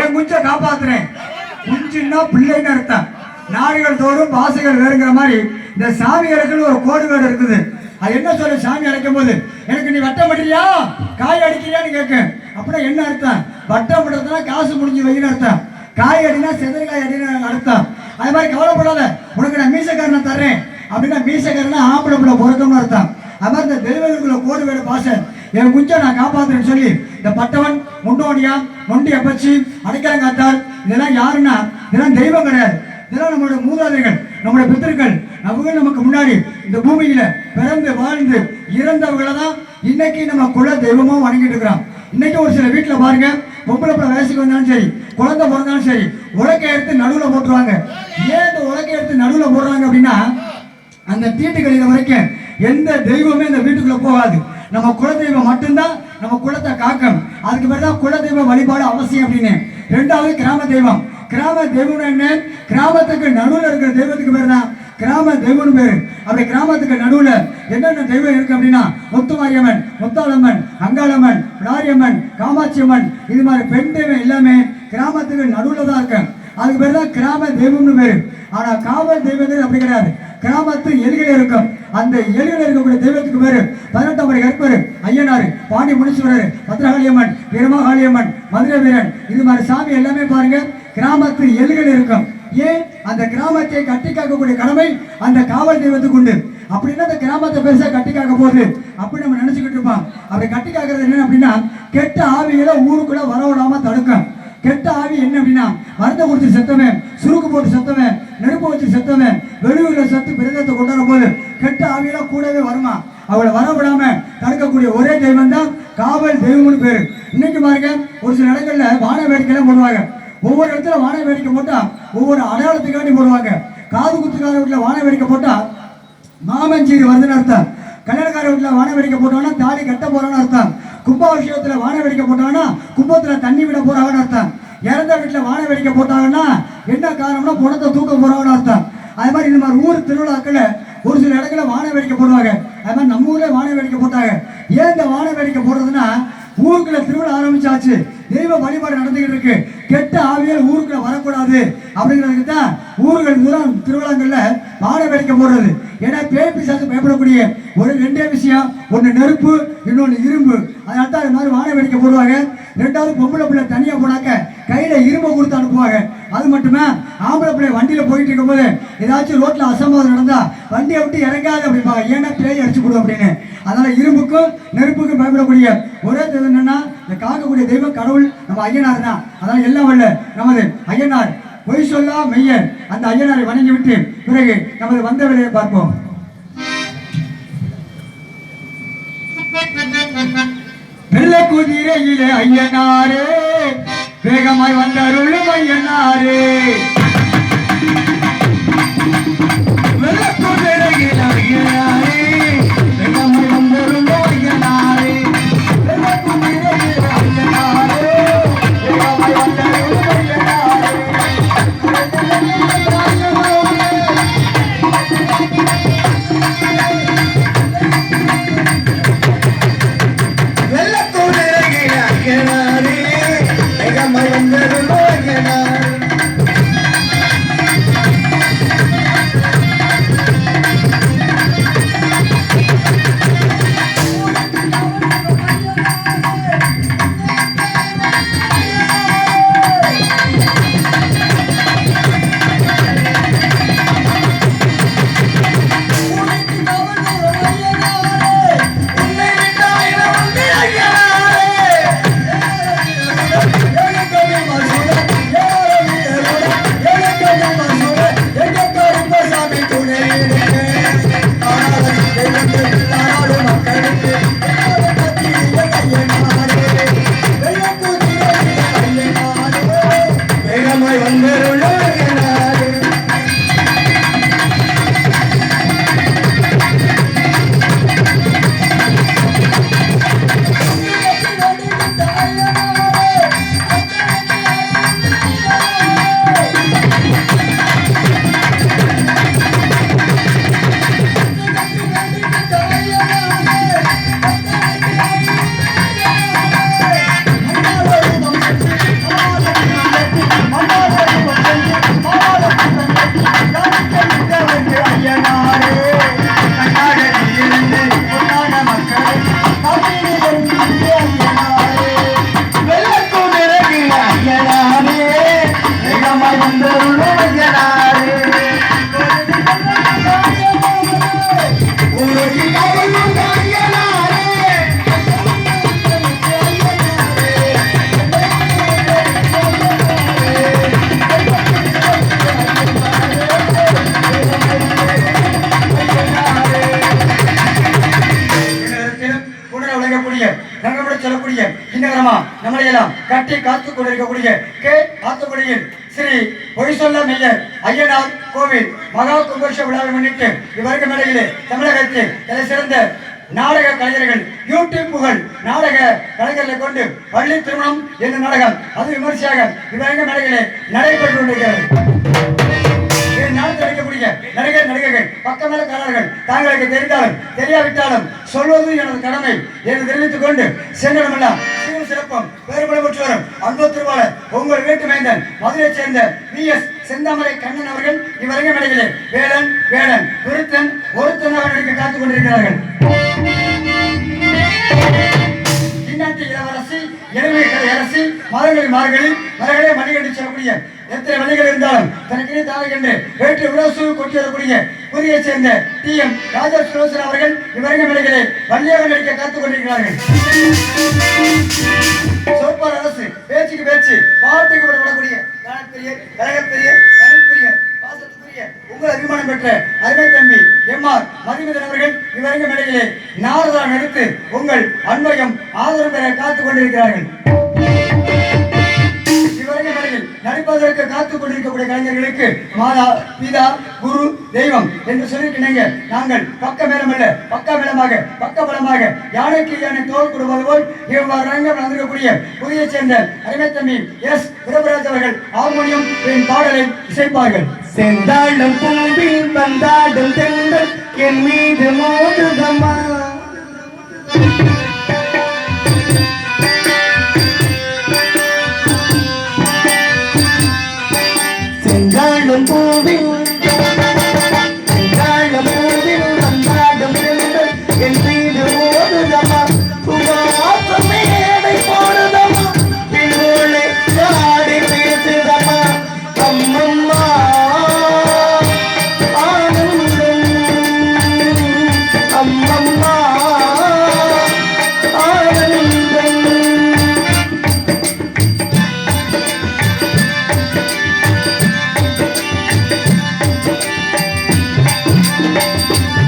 என் குஞ்சை காப்பாத்துறேன். குஞ்சுன்னா பிள்ளைன்னு அர்த்தம். நாடுகள் தோறும் பாசைகள் வேறுங்கிற மாதிரி இந்த சாமிகளுக்குன்னு ஒரு கோடு வேடு இருக்குது. அது என்ன சொல்ல சாமி அடைக்கும் போது எனக்கு நீ வட்டம் பண்றியா காய் அடிக்கிறியான்னு கேட்க அப்படின்னா என்ன அர்த்தம்? வட்டம் பண்றதுனா காசு முடிஞ்சு வைன்னு அர்த்தம். காய் அடினா செதற்காய் அடினா அர்த்தம். அது மாதிரி கவலைப்படாத. உனக்கு நான் மீசக்காரனை தர்றேன். அப்படின்னா மீசக்காரனா ஆம்பளை பிள்ளை பிறக்கணும்னு அர்த்தம். அது மாதிரி இந்த தெய்வங்களுக்குள்ள கோடு வேலை பாசை. என் குஞ்சை நான் காப்பாத்துறேன்னு சொல்லி இந்த பட்டவன் முண்டோடியா நொண்டி அப்பச்சி அடைக்கலங்காத்தால் இதெல்லாம் யாருன்னா? இதெல்லாம் தெய்வம் கிடையாது. இதெல்லாம் நம்மளோட மூதாதைகள் நம்மளோட பித்தர்கள் அவங்க நமக்கு முன்னாடி இந்த பூமியில பிறந்து வாழ்ந்து இறந்தவர்களை தான் இன்னைக்கு நம்ம குல தெய்வமா வணங்கிட்டு இருக்கிறோம். இன்னைக்கு ஒரு சில வீட்டுல பாருங்க பொம்பளை பிள்ளை வயசுக்கு வந்தாலும் சரி குழந்தை பிறந்தாலும் சரி உலக்கை எடுத்து நடுவில் போட்டுருவாங்க. ஏன் இந்த உலக்கை எடுத்து நடுவில் போடுறாங்க அப்படின்னா அந்த தீட்டு வரைக்கும் எந்த தெய்வமே இந்த வீட்டுக்குள்ள போகாது. நம்ம குலதெய்வம் மட்டும்தான் நம்ம குலத்தை காக்கணும். அதுக்கு பேர் தான் குலதெய்வ வழிபாடு அவசியம் அப்படின்னு. ரெண்டாவது கிராம தெய்வம் கிராம தெய்வம் என்ன? கிராமத்துக்கு நடுவில் இருக்கிற தெய்வத்துக்கு பேர் தான் கிராம தெய்வம்னு பேரு. அப்படி கிராமத்துக்கு நடுவில் என்னென்ன தெய்வம் இருக்கு அப்படின்னா முத்துமாரியம்மன் முத்தாளம்மன் அங்காளம்மன் விளாரியம்மன் காமாட்சி அம்மன் இது மாதிரி பெண் தெய்வம் எல்லாமே கிராமத்துக்கு நடுவில் தான் இருக்கு அதுக்கு பேர் தான் கிராம தெய்வம்னு பேரு. ஆனால் காவல் தெய்வங்கள் அப்படி கிடையாது. கிராமத்து எலிகள் இருக்கும். அந்த எலிகள் இருக்கக்கூடிய தெய்வத்துக்கு பேரு பதினெட்டாம் முறை கற்பரு ஐயனார் பாண்டி முனீஸ்வரர் பத்ரகாளியம்மன் வீரமகாளியம்மன் மதுரை வீரன். இது மாதிரி சாமி எல்லாமே பாருங்க. கிராமத்து எலிகள் இருக்கும். ஏன்? அந்த கிராமத்தை கட்டி காக்கக்கூடிய கடமை அந்த காவல் தெய்வத்துக்கு உண்டு. அப்படின்னா அந்த கிராமத்தை பெருசா கட்டி காக்க போகுது. அப்படி நம்ம நினைச்சுக்கிட்டு இருப்போம். அப்படி கட்டி காக்கிறது என்ன அப்படின்னா கெட்ட ஆவிகளை ஊருக்குள்ள வரவிடாம தடுக்கும். கெட்ட ஆவி என்ன அப்படின்னா மருந்தை குடிச்சு செத்தவன் சுருக்கு போட்டு செத்தவன் நெருப்பு வச்சு செத்தவன் வெளியூர்ல சத்து பிரதத்தை கொண்டு வரும்போது கெட்ட ஆவியெல்லாம் கூடவே வருமா? அவளை வரவிடாம தடுக்கக்கூடிய ஒரே தெய்வம் தான் காவல் தெய்வம்னு பேரு. இன்னைக்கு பாருங்க ஒரு சில இடங்கள்ல வான வேடிக்கைலாம் போடுவாங்க. ஒவ்வொரு இடத்துல வான வேடிக்கை போட்டா ஒவ்வொரு அடையாளத்துக்காண்டி போடுவாங்க. காது குத்துக்கார வீட்டில் வான வேடிக்கை போட்டா மாமஞ்சீரி வருதுன்னு அர்த்தம். கல்யாணக்கார வீட்டில் வான வேடிக்கை போட்டோம்னா தாலி கட்ட போறோம்னு அர்த்தம். விஷயத்தில் வான வேடிக்கை போட்டோம்னா கும்பத்துல தண்ணி விட போறாங்கன்னு அர்த்தம். இறந்த வீட்டில் வாழை வெடிக்க போட்டாங்கன்னா என்ன காரணம்னா புணத்தை தூக்க போறாங்கன்னு அர்த்தம். அது மாதிரி இந்த மாதிரி ஊர் திருவிழாக்கள் ஒரு சில இடத்துல வான வேடிக்கை போடுவாங்க. அது மாதிரி நம்ம ஊர்ல வாழை வேடிக்கை போட்டாங்க. ஏன் இந்த வாழை வெடிக்க போடுறதுன்னா ஊருக்குள்ள திருவிழா ஆரம்பிச்சாச்சு. தெய்வ வழிபாடு நடந்துகிட்டு இருக்கு. கெட்ட ஆவியல் ஊருக்குள்ள வரக்கூடாது. அப்படிங்கிறதுக்கு தான் ஊர்கள் மூலம் திருவிழாங்கள்ல வாழை வெடிக்க போடுறது. ஏன்னா பேப்பி சாத்து பயப்படக்கூடிய ஒரு ரெண்டே விஷயம். ஒன்று நெருப்பு இன்னொன்று இரும்பு. அதனால தான் அது மாதிரி வாழை வெடிக்க போடுவாங்க. ரெண்டாவது பொம்பளை பிள்ளை தனியாக போனாக்க கையில இரும்பை கொடுத்து அனுப்புவாங்க. அது மட்டுமே ஆம்பளை பிள்ளை வண்டியில போயிட்டு இருக்கும்போது ஏதாச்சும் ரோட்ல அசம்பாதம் நடந்தா வண்டியை விட்டு இறங்காது அப்படிம்பாங்க. ஏன்னா பேய் அடிச்சு கொடுக்கும் அப்படின்னு. அதனால இரும்புக்கும் நெருப்புக்கும் பயப்படக்கூடிய ஒரே தெய்வம் என்னன்னா இந்த காக்கக்கூடிய தெய்வம் கடவுள் நம்ம ஐயனார் தான். அதனால எல்லாம் வல்ல நமது ஐயனார் பொய் சொல்லா மெய்யர். அந்த ஐயனாரை வணங்கி விட்டு பிறகு நமது வந்த வேலையை பார்ப்போம். பிள்ளை குதிரையிலே ஐயனாரே. வேகமாய் வந்தருளும் ஐயனாரே. நாமா நம்மளை எல்லாம் கட்டி காத்துக் கொண்டிருக்கக்கூடிய கே. ஆத்துக்குடியில் ஸ்ரீ பொய்சொல்ல மெய்யர் ஐயனார் கோவில் மகா கும்பேஷ விழாவை முன்னிட்டு இவருக்கு மேடையிலே தமிழகத்தில் தலை சிறந்த நாடக கலைஞர்கள் யூடியூப் புகழ் நாடக கலைஞர்களை கொண்டு பள்ளி திருமணம் என்ற நாடகம் அது விமர்சையாக இவரங்க மேடையிலே நடைபெற்று கொண்டிருக்கிறது. நாட்டில் நடிகர் நடிகைகள் பக்கமேலக்காரர்கள் தாங்களுக்கு தெரிந்தாலும் தெரியாவிட்டாலும் சொல்வது எனது கடமை என்று தெரிவித்துக் கொண்டு சென்றனமெல்லாம் சீரும் சிறப்பம் வேறுபட பெற்று அன்பு திருவாளர் உங்கள் வீட்டு மைந்தன் மதுரையைச் சேர்ந்த வி எஸ் செந்தாமரை கண்ணன் அவர்கள் இவரங்க மேடையிலே வேடன் வேடன் விருத்தன் ஒருத்தன் அவர்களுக்கு காத்துக் கொண்டிருக்கிறார்கள். இளவரசி இளமை கலை அரசி மரங்களில் மார்கழி மரங்களே மணிகண்டி செல்லக்கூடிய எத்தனை வழிகள் இருந்தாலும் தனக்கு தாழ்கின்ற வேற்று உலசு கொண்டு வரக்கூடிய புதிய சேர்ந்த டி எம் ராஜா சுலோசன் அவர்கள் இவரங்க மேடைகளை வள்ளியாக நடிக்க காத்துக் கொண்டிருக்கிறார்கள். சோப்பார் அரசு பேச்சுக்கு பேச்சு பாட்டுக்கு விடப்படக்கூடிய கணப்பிரிய கழகப்பிரிய கணிப்பிரிய பாசத்துக்குரிய உங்கள் அபிமானம் பெற்ற அருமை தம்பி எம் ஆர் மதிமுதன் அவர்கள் இவரங்க மேடையிலே நாரதா நடித்து உங்கள் அன்பையும் ஆதரவு பெற காத்துக் கொண்டிருக்கிறார்கள். இவரங்க மேடையில் நடிப்பதற்கு காத்துக் கொண்டிருக்கக்கூடிய கலைஞர்களுக்கு மாதா பிதா குரு தெய்வம் என்று சொல்லியிருக்கிறீங்க. நாங்கள் பக்க மேலமல்ல பக்க மேலமாக பக்க பலமாக யானைக்கு யானை தோல் கொடுப்பது போல் இவ்வாறு ரங்கம் நடந்திருக்கக்கூடிய புதிய சேர்ந்த அருமை எஸ். பிரபராஜ் அவர்கள் ஹார்மோனியம் என் பாடலை இசைப்பார்கள். செந்தாழம் பூவில் வந்தாடும் தென்றல் என் மீது